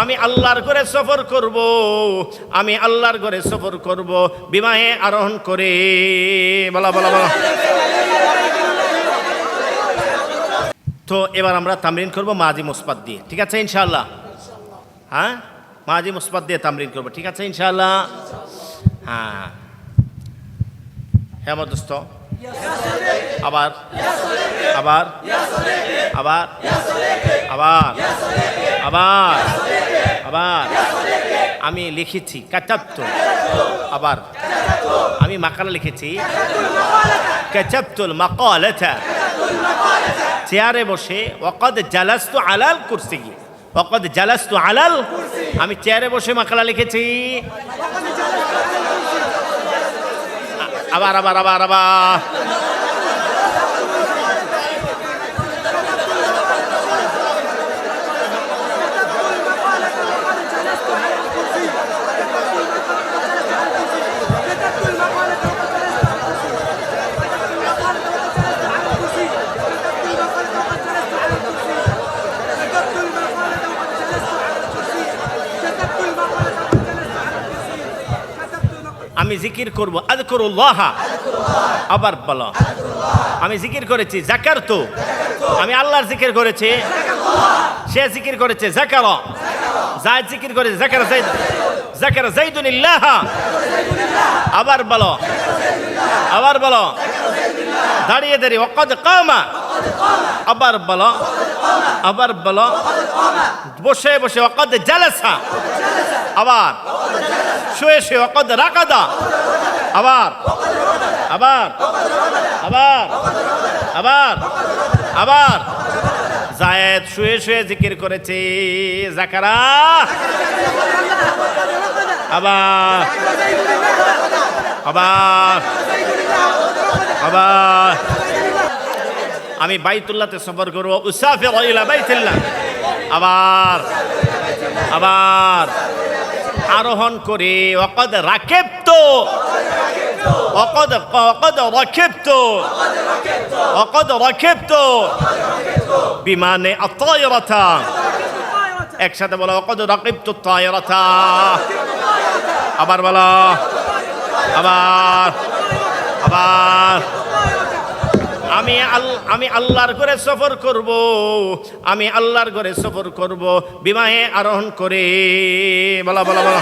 আমি আল্লাহর ঘরে সফর করব, আমি আল্লাহর ঘরে সফর করব, বিমাহে আরোহণ করে। বলা বলা বলা। তো এবার আমরা তামরিন করব মাজি মুসপাত দিয়ে, ঠিক আছে ইনশাল্লাহ হ্যাঁ? মাজি মুসপাত দিয়ে তামরিন করব, ঠিক আছে ইনশাআল্লাহ? হ্যাঁ। হ্যাঁ আমার দোস্ত আবার? আবার? আবার? আবার? আবার আবার আমি লিখেছি কাচাপ্ত আবার আমি মাকালা লিখেছি কাচাপ্তুল মাকালাতা। চেয়ারে বসে ওকদ জালাস্তু আলাল কুরসি ওকদ জালাস্তু আলাল আমি চেয়ারে বসে মাকালা লিখেছি। আবার আবার আবার আবার। আমি জিকির করব। আদকুরুল্লাহ আবার বলো। আমি জিকির করেছি জাকার তো আমি আল্লাহর জিকির করেছি। সে জিকির করেছে জাকার জায়দ জিকির করেছে জাকার জাইদ জাকার জাইদুনিল্লাহ আবার বলো। আবার বলো। দাঁড়িয়ে দাঁড়িয়ে ওকদ কামা। আবার বলো। আবার বলো। বসে বসে ওকদ জালাসা। আবার। শুয়ে শুয়ে অকদ রাকাদা। আবার আবার আবার আবার আবার। জায়েদ শুয়ে শুয়ে জিকির করেছে, জাকারা। আবার আবার আবার। আমি বাইতুল্লাতে সফর করব, উসাফির ইলা বাইতুল্লাহ। আবার আবার। আরোহণ করে অকদ রাকেব তো অকদ অকদ রাকেব তো অকদ রাকেব তো বিমানে আত্ময়রথা একসাথে বলো অকদ রাকিব তো তয়রথা আবার বলো, আবার আবার। আমি আল, আমি আল্লাহর করে সফর করব, আমি আল্লাহর করে সফর করব, বিমাহে আরোহণ করে। বলা বলা বলা।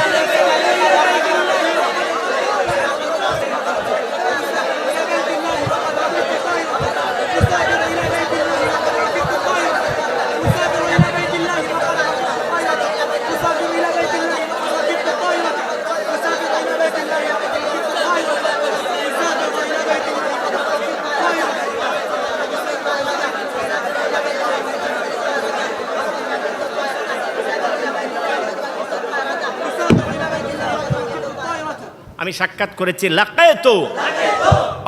আমি সাক্ষাৎ করেছি লাকায় তো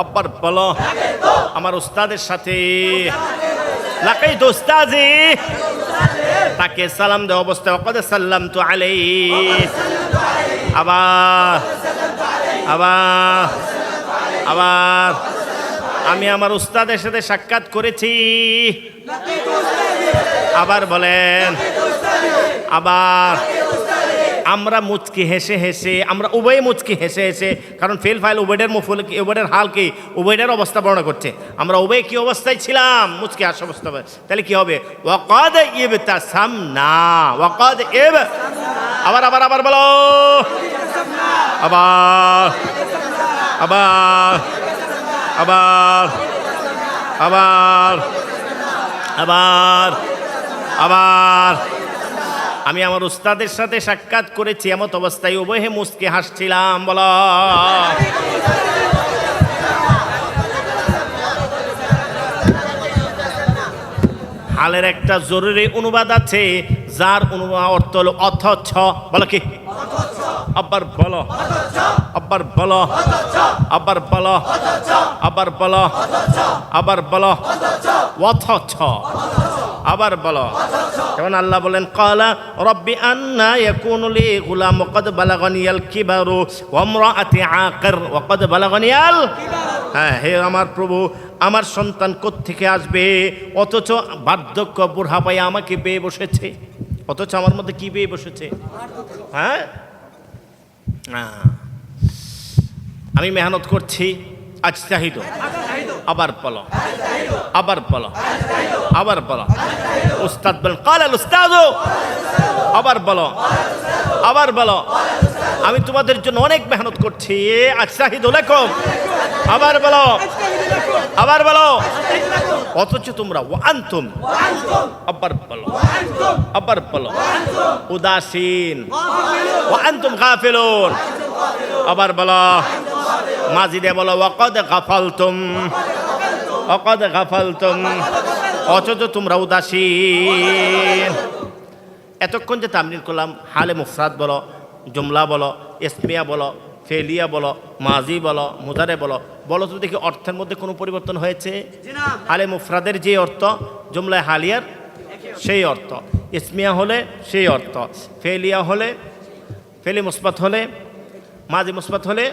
আব্বার বলো, আমার উস্তাদের সাথে। লাকাই তো তাকে সালাম দেওয়া অবস্থায় অকদে সাল্লাম তো আলাই আবার আবার আবার, আমি আমার উস্তাদের সাথে সাক্ষাৎ করেছি। আবার বলেন, আবার আমরা মুচকি হেসে হেসে, আমরা উভয়ে মুচকি হেসে হেসে, কারণ ফেল ফাইল উভয়ের মুফুল উভয়ের হাল কি, উভয়ের অবস্থা বর্ণনা করছে। আমরা উভয়ে কি অবস্থায় ছিলাম? মুচকি হাস অবস্থা। তাহলে কি হবে? ওয়াকাদ ইব তাসাম না ওয়াকাদ ইব আবার আবার আবার বলো। আবার আবার আবার আবার আবার আবার। আমি আমার উস্তাদের সাথে সাক্ষাৎ করেছি, এমত অবস্থায় উভয়ে মুসকে হাসছিলাম, বল। হালের একটা জরুরি অনুবাদ আছে, যার অনুবাদ অর্থ হলো অথচ বলো কি? আবার বলো। আবার বলো। আবার বলো। আবার বলো। আবার বলো। অথচ আবার বলো। যেমন আল্লাহ বলেন, কালা রব্বি আন্না ইয়াকুনু লি গুলাম ওয়াকাদ বালাগানিয়াল কিবারু ওয়া ইমরাআতি আকির ওয়াকাদ বালাগানিয়াল হ্যাঁ হে আমার প্রভু, আমার সন্তান কোত্থেকে আসবে? অথচ বার্ধক্য বুড়া পায়ে আমাকে পেয়ে বসেছে। অথচ আমার মধ্যে কি পেয়ে বসেছে? হ্যাঁ। আমি মেহনত করছি। আজ চাহিদ আবার পলো আবার পলো আবার পলো উস্তাদ বল কাল উস্তাদ। আবার বলো। আবার বলো। আমি তোমাদের জন্য অনেক মেহনত করছি। আজ চাহিদ লেখো আবার বলো। আবার বলো। অথচ তোমরা ওয়ান্তুম। আবার বলো। আবার বলো। উদাসীন। ওয়ান্তুম। গাফিলুন। আবার বলো। মাজিদে বলো ওয়াকদ গাফালতুম। ওয়াকদ গাফালতুম। অথচ তোমরা উদাসীন। এতক্ষণ যে তামলিন করলাম হালে মুফরাদ বলো জুমলা বলো ইসমিয়া বলো ফেলিয়া বলো মাজি বলো মুদারে বলো বলো তো দেখি অর্থের মধ্যে কোনো পরিবর্তন হয়েছে? আলে মুফরাদের যে অর্থ জুমলায় হালিয়ার সেই অর্থ। ইসমিয়া হলে সেই অর্থ। ফেলিয়া হলে ফেলি মুসবাত হলে মাজি মুসবাত হলে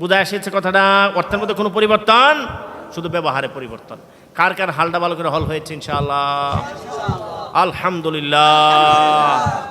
বুঝায় এসেছে কথাটা। অর্থের মধ্যে কোনো পরিবর্তন? শুধু ব্যবহারে পরিবর্তন। কার কার হালটা ভালো করে হল হয়েছে ইনশাআল্লাহ? আলহামদুলিল্লাহ।